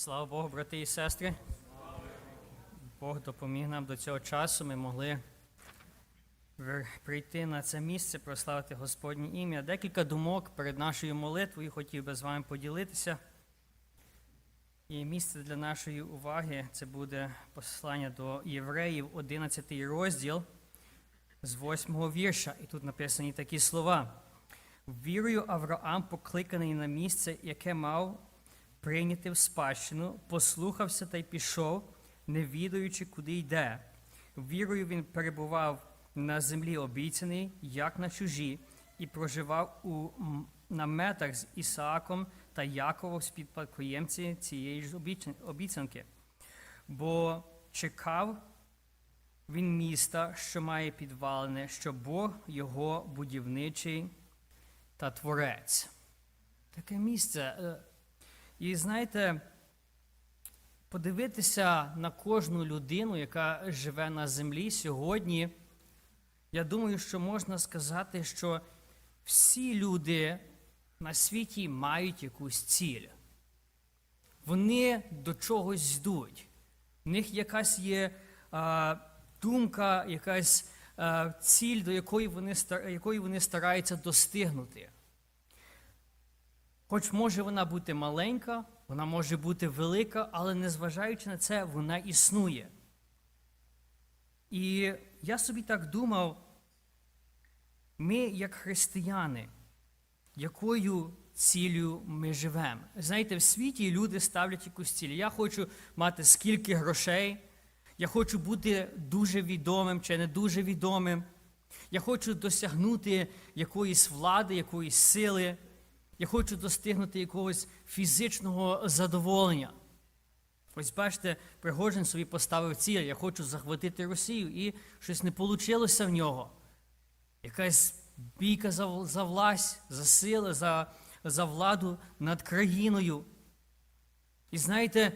Слава Богу, брати і сестри. Бог допоміг нам до цього часу. Ми могли прийти на це місце, прославити Господнє ім'я. Декілька думок перед нашою молитвою хотів би з вами поділитися. І місце для нашої уваги це буде послання до євреїв, 11 розділ з 8 вірша. І тут написані такі слова. Вірою Авраам, покликаний на місце, яке мав прийняти в спадщину, послухався та й пішов, не відаючи, куди йде. Вірою він перебував на землі обіцяній, як на чужі, і проживав у наметах з Ісааком та Яковом співпадкоємці цієї ж обіцянки. Бо чекав він міста, що має підвалини, що Бог його будівничий та творець. Таке місце. І знаєте, подивитися на кожну людину, яка живе на землі сьогодні, я думаю, що можна сказати, що всі люди на світі мають якусь ціль. Вони до чогось йдуть. В них якась є а, думка, якась а, ціль, до якої вони, якої вони стараються достигнути. Хоч може вона бути маленька, вона може бути велика, але незважаючи на це, вона існує. І я собі так думав, ми, як християни, якою цілею ми живемо? Знаєте, в світі люди ставлять якусь ціль. Я хочу мати скільки грошей, я хочу бути дуже відомим чи не дуже відомим. Я хочу досягнути якоїсь влади, якоїсь сили. Я хочу достигнути якогось фізичного задоволення. Ось бачите, Пригожин собі поставив ціль, я хочу захватити Росію, і щось не вийшло в нього. Якась бійка за, за власть, за сили, за, за владу над країною. І знаєте,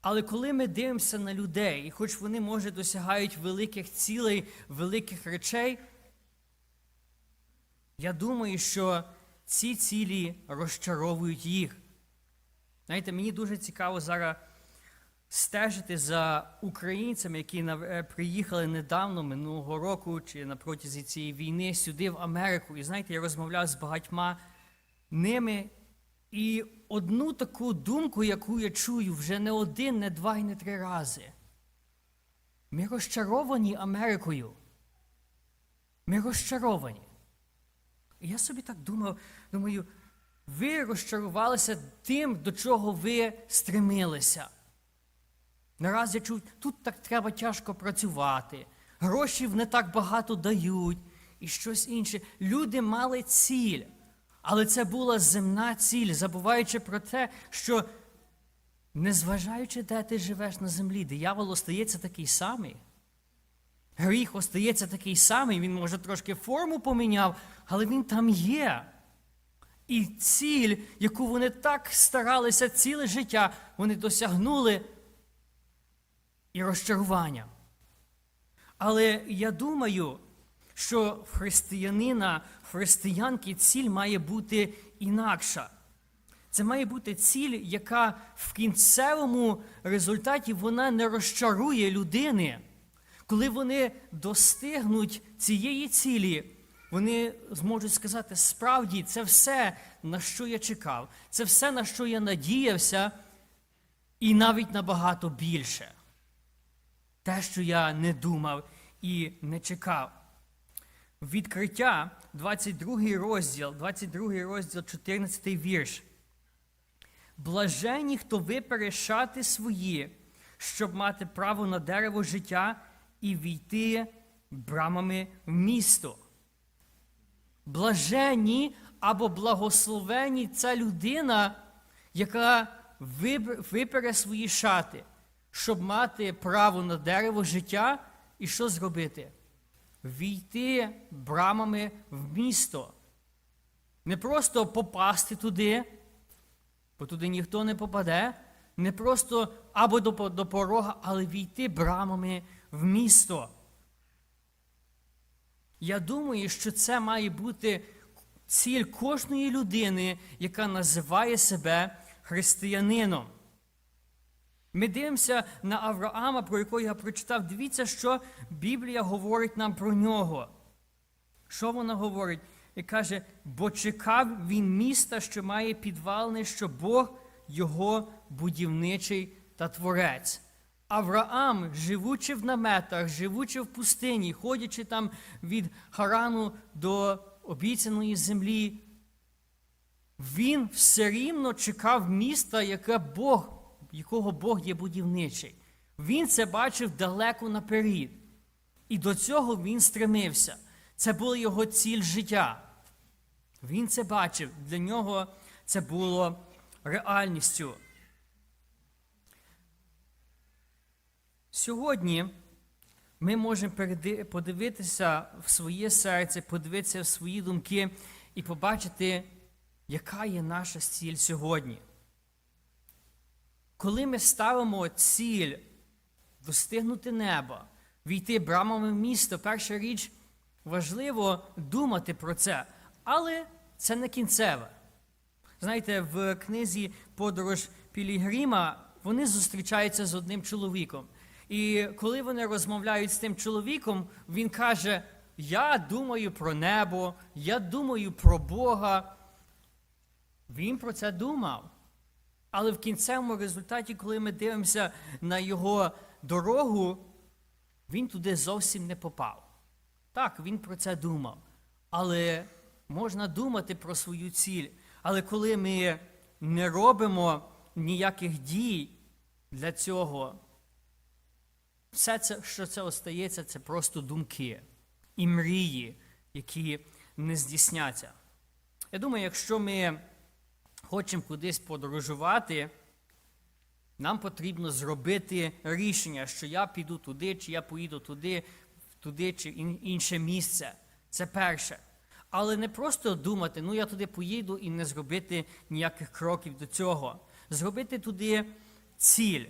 але коли ми дивимося на людей, і хоч вони, може, досягають великих цілей, великих речей, я думаю, що ці цілі розчаровують їх. Знаєте, мені дуже цікаво зараз стежити за українцями, які е, приїхали недавно, минулого року, чи на протязі цієї війни сюди, в Америку. І знаєте, я розмовляв з багатьма ними. І одну таку думку, яку я чую вже не один, не два і не три рази. Ми розчаровані Америкою. Ми розчаровані. І я собі так думав, думаю, ви розчарувалися тим, до чого ви стремилися. Нараз я чув, тут так треба тяжко працювати, грошів не так багато дають і щось інше. Люди мали ціль, але це була земна ціль, забуваючи про те, що незважаючи, де ти живеш на землі, диявол остається такий самий. Гріх остається такий самий, він, може, трошки форму поміняв, але він там є. І ціль, яку вони так старалися ціле життя, вони досягнули і розчарування. Але я думаю, що в християнина, в християнки ціль має бути інакша. Це має бути ціль, яка в кінцевому результаті вона не розчарує людини. Коли вони достигнуть цієї цілі, вони зможуть сказати, справді, це все, на що я чекав, це все, на що я надіявся, і навіть набагато більше. Те, що я не думав і не чекав. Відкриття, 22 розділ, 22 розділ, 14 вірш. Блаженні, хто випере шати свої, щоб мати право на дерево життя і війти брамами в місто. Блаженні або благословені ця людина, яка випере свої шати, щоб мати право на дерево життя, і що зробити? Війти брамами в місто. Не просто попасти туди, бо туди ніхто не попаде, не просто або до порога, але війти брамами в місто. Я думаю, що це має бути ціль кожної людини, яка називає себе християнином. Ми дивимося на Авраама, про якого я прочитав. Дивіться, що Біблія говорить нам про нього. Що вона говорить? І каже, бо чекав він міста, що має підвалини, що Бог його будівничий та творець. Авраам, живучи в наметах, живучи в пустині, ходячи там від Харану до обіцяної землі, він все рівно чекав міста, яке Бог, якого Бог є будівничий. Він це бачив далеко наперед. І до цього він стремився. Це була його ціль життя. Він це бачив. Для нього це було реальністю. Сьогодні ми можемо подивитися в своє серце, подивитися в свої думки і побачити, яка є наша ціль сьогодні. Коли ми ставимо ціль достигнути неба, війти брамами в місто, перша річ важливо думати про це, але це не кінцеве. Знаєте, в книзі Подорож Пілігрима вони зустрічаються з одним чоловіком. І коли вони розмовляють з тим чоловіком, він каже: Я думаю про небо, я думаю про Бога. Він про це думав. Але в кінцевому результаті, коли ми дивимося на його дорогу, він туди зовсім не попав. Так, він про це думав. Але можна думати про свою ціль. Але коли ми не робимо ніяких дій для цього, все це, що це остається, це просто думки і мрії, які не здійсняться. Я думаю, якщо ми хочемо кудись подорожувати, нам потрібно зробити рішення, що я піду туди, чи я поїду туди, туди чи інше місце. Це перше. Але не просто думати, ну я туди поїду і не зробити ніяких кроків до цього. Зробити туди ціль.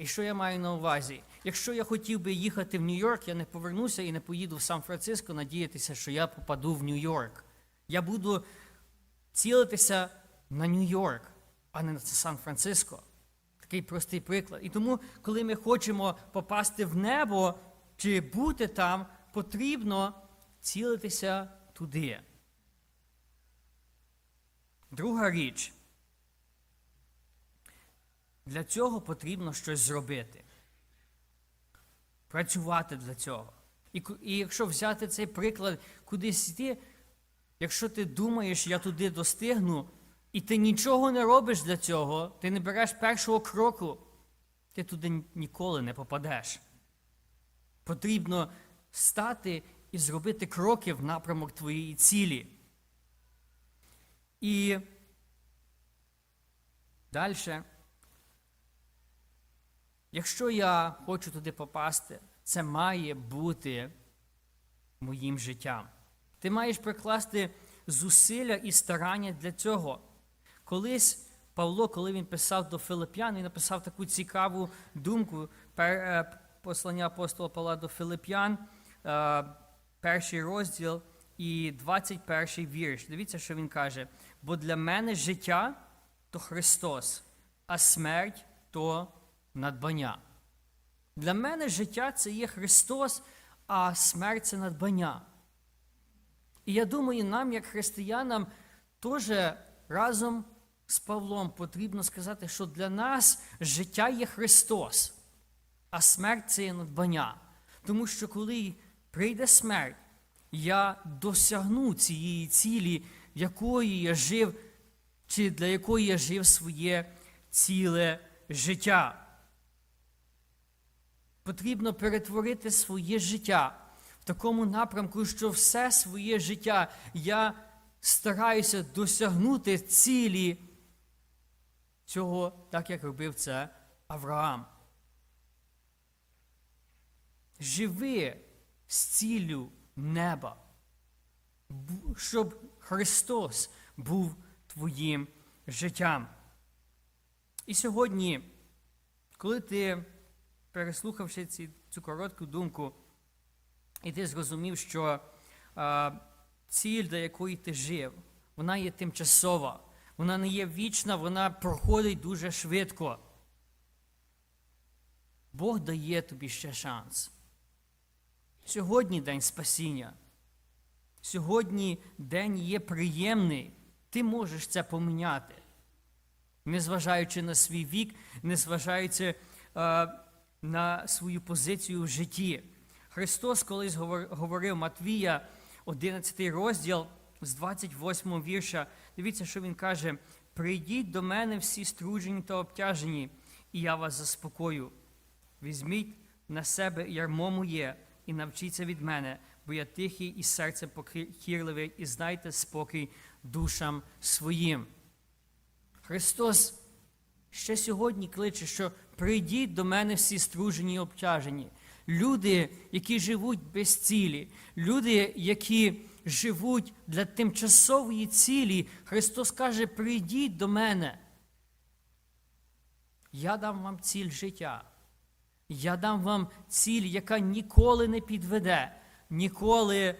І що я маю на увазі? Якщо я хотів би їхати в Нью-Йорк, я не повернуся і не поїду в Сан-Франциско, надіятися, що я попаду в Нью-Йорк. Я буду цілитися на Нью-Йорк, а не на Сан-Франциско. Такий простий приклад. І тому, коли ми хочемо попасти в небо чи бути там, потрібно цілитися туди. Друга річ. Для цього потрібно щось зробити. Працювати для цього. І, і якщо взяти цей приклад, кудись йти, якщо ти думаєш, я туди достигну, і ти нічого не робиш для цього, ти не береш першого кроку, ти туди ніколи не попадеш. Потрібно стати і зробити кроки в напрямок твоєї цілі. І далі. Якщо я хочу туди попасти, це має бути моїм життям. Ти маєш прикласти зусилля і старання для цього. Колись Павло, коли він писав до Филип'ян, він написав таку цікаву думку е, послання апостола Павла до Филип'ян, е, перший розділ і 21 вірш. Дивіться, що він каже: бо для мене життя то Христос, а смерть то надбання. Для мене життя це є Христос, а смерть це надбання. І я думаю, нам, як християнам, теж разом з Павлом потрібно сказати, що для нас життя є Христос, а смерть це є надбання. Тому що коли прийде смерть, я досягну цієї цілі, якої я жив, чи для якої я жив своє ціле життя. Потрібно перетворити своє життя в такому напрямку, що все своє життя я стараюся досягнути цілі цього, так як робив це Авраам. Живи з ціллю неба, щоб Христос був твоїм життям. І сьогодні, коли ти, переслухавши ці, цю коротку думку, і ти зрозумів, що а, ціль, до якої ти жив, вона є тимчасова, вона не є вічна, вона проходить дуже швидко. Бог дає тобі ще шанс. Сьогодні день спасіння. Сьогодні день є приємний. Ти можеш це поміняти. Незважаючи на свій вік, незважаючи е, на свою позицію в житті. Христос колись говорив Матвія, 11 розділ з 28 вірша. Дивіться, що він каже: Прийдіть до мене всі струджені та обтяжені, і я вас заспокою. Візьміть на себе ярмо моє і навчіться від мене, бо я тихий і серце покірливий, і знайте спокій душам своїм. Христос ще сьогодні кличе, що прийдіть до мене всі стружені і обтяжені. Люди, які живуть без цілі, люди, які живуть для тимчасової цілі, Христос каже: прийдіть до мене. Я дам вам ціль життя. Я дам вам ціль, яка ніколи не підведе, ніколи,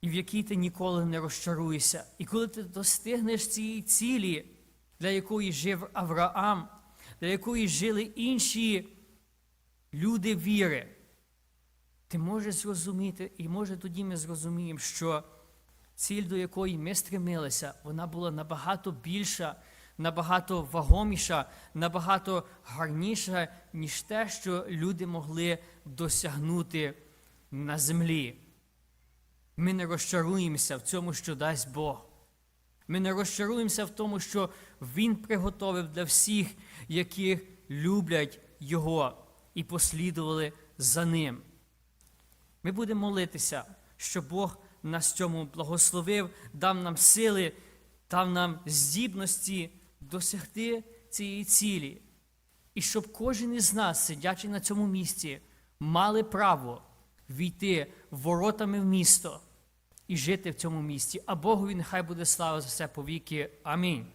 і в якій ти ніколи не розчаруєшся. І коли ти достигнеш цієї цілі, для якої жив Авраам, для якої жили інші люди віри, ти можеш зрозуміти, і може тоді ми зрозуміємо, що ціль, до якої ми стремилися, вона була набагато більша, набагато вагоміша, набагато гарніша, ніж те, що люди могли досягнути на землі. Ми не розчаруємося в цьому, що дасть Бог. Ми не розчаруємося в тому, що Він приготовив для всіх, які люблять Його і послідували за Ним. Ми будемо молитися, щоб Бог нас цьому благословив, дав нам сили, дав нам здібності досягти цієї цілі. І щоб кожен із нас, сидячи на цьому місці, мали право війти воротами в місто і жити в цьому місті. А Богові нехай буде слава за все повіки. Амінь.